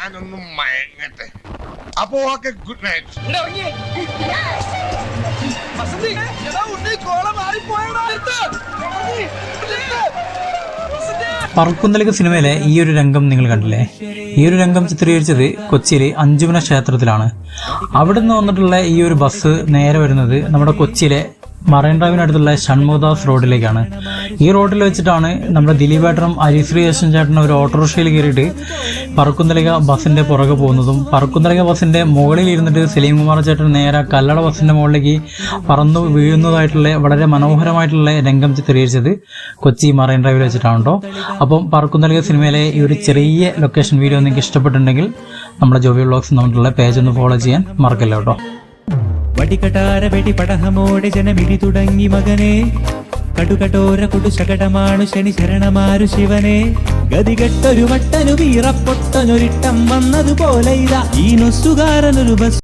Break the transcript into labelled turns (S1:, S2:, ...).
S1: ഞാനൊന്ന് മയങ്ങട്ടെ. അപ്പോ okay good night
S2: പറക്കുന്നലക സിനിമയിലെ ഈ ഒരു രംഗം നിങ്ങൾ കണ്ടില്ലേ? ഈ ഒരു രംഗം ചിത്രീകരിച്ചത് കൊച്ചിയിലെ അഞ്ചുമന ക്ഷേത്രത്തിലാണ്. അവിടെ നിന്ന് വന്നിട്ടുള്ള ഈ ഒരു ബസ് നേരെ വരുന്നത് നമ്മുടെ കൊച്ചിയിലെ മറൈൻ ഡ്രൈവിനടുത്തുള്ള ഷൺമുഖദാസ് റോഡിലേക്കാണ്. ഈ റോഡിൽ വെച്ചിട്ടാണ് നമ്മുടെ ദിലീപേട്ടനും ഹരിശ്രീ യശൻ ചേട്ടനും ഒരു ഓട്ടോറിക്ഷയിൽ കയറിയിട്ട് പറക്കുന്നലിക ബസ്സിന്റെ പുറകെ പോകുന്നതും പറക്കുന്നലിക ബസ്സിന്റെ മുകളിൽ ഇരുന്നിട്ട് സലീം കുമാർ ചേട്ടൻ നേരെ കല്ലട ബസ്സിന്റെ മുകളിലേക്ക് പറന്നു വീഴുന്നതായിട്ടുള്ള വളരെ മനോഹരമായിട്ടുള്ള രംഗം ചിത്രീകരിച്ചത് കൊച്ചി മറൈൻ ഡ്രൈവിൽ വെച്ചിട്ടാണ് കേട്ടോ അപ്പം പറക്കുന്നലിക സിനിമയിലെ ഈ ഒരു ചെറിയ ലൊക്കേഷൻ വീഡിയോ നിങ്ങൾക്ക് ഇഷ്ടപ്പെട്ടിട്ടുണ്ടെങ്കിൽ നമ്മുടെ ജോബി വ്ളോഗ്സ് എന്നുള്ള പേജ് ഒന്ന് ഫോളോ ചെയ്യാൻ മറക്കല്ല കേട്ടോ
S3: വടികട്ടാര വെടി പടഹമോടെ ജനമിടി തുടങ്ങി മകനെ. കടുകടോര കുടുശകടമാണു ശനി ശരണമാരു ശിവനെ. ഗതികെട്ടൊരു വട്ടനു വീറപ്പൊട്ടനൊരിട്ടം വന്നതുപോലെ ഇതാ ഈ നൊസ്സുകാരനൊരു ബസ്